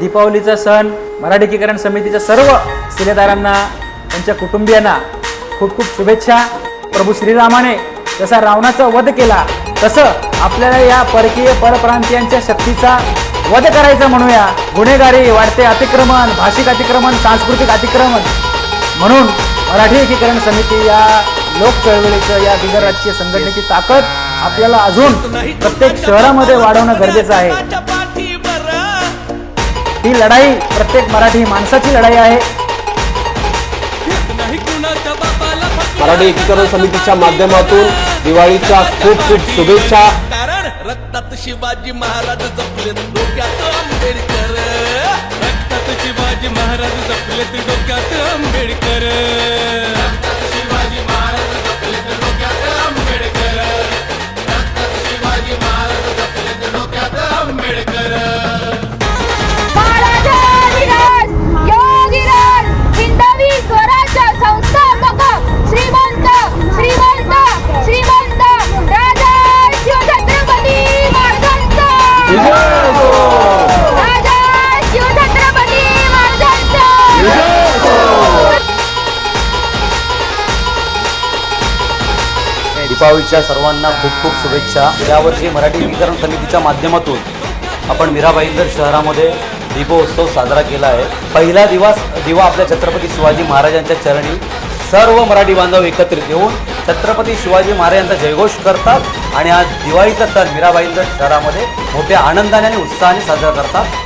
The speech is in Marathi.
दीपावलीचा सण मराठी एकीकरण समितीच्या सर्व सिनेदारांना त्यांच्या कुटुंबियांना खूप खूप शुभेच्छा. प्रभू श्रीरामाने जसा रावणाचा वध केला तसं आपल्याला या परकीय परप्रांतीयांच्या शक्तीचा वध करायचा म्हणूया. गुन्हेगारी वाढते अतिक्रमण भाषिक अतिक्रमण सांस्कृतिक अतिक्रमण. म्हणून मराठी एकीकरण समिती या लोक चळवळीचं या बिगर राजकीय संघटनेची ताकद आपल्याला अजून प्रत्येक शहरामध्ये वाढवणं गरजेचं आहे. ही लढाई प्रत्येक मराठी माणसाची लढाई आहे. मराठी एकीकरण समितीच्या माध्यमातून दिवाळीच्या खूप खूप शुभेच्छा. कारण रक्तात शिवाजी महाराज जपलेत डोक्यात आंबेडकर. रक्तात शिवाजी महाराज जपलेत डोक्यात आंबेडकर. दीपावलीच्या सर्वांना खूप खूप शुभेच्छा. यावर्षी मराठी वितरण समितीच्या माध्यमातून आपण मीराबाईंदर शहरामध्ये दीपोत्सव साजरा केला आहे. पहिला दिवस दिवा आपल्या छत्रपती शिवाजी महाराजांच्या चरणी सर्व मराठी बांधव एकत्रित येऊन छत्रपती शिवाजी महाराजांचा जयघोष करतात आणि आज दिवाळीचा सण मीराबाईंदर शहरामध्ये मोठ्या आनंदाने आणि उत्साहाने साजरा करतात.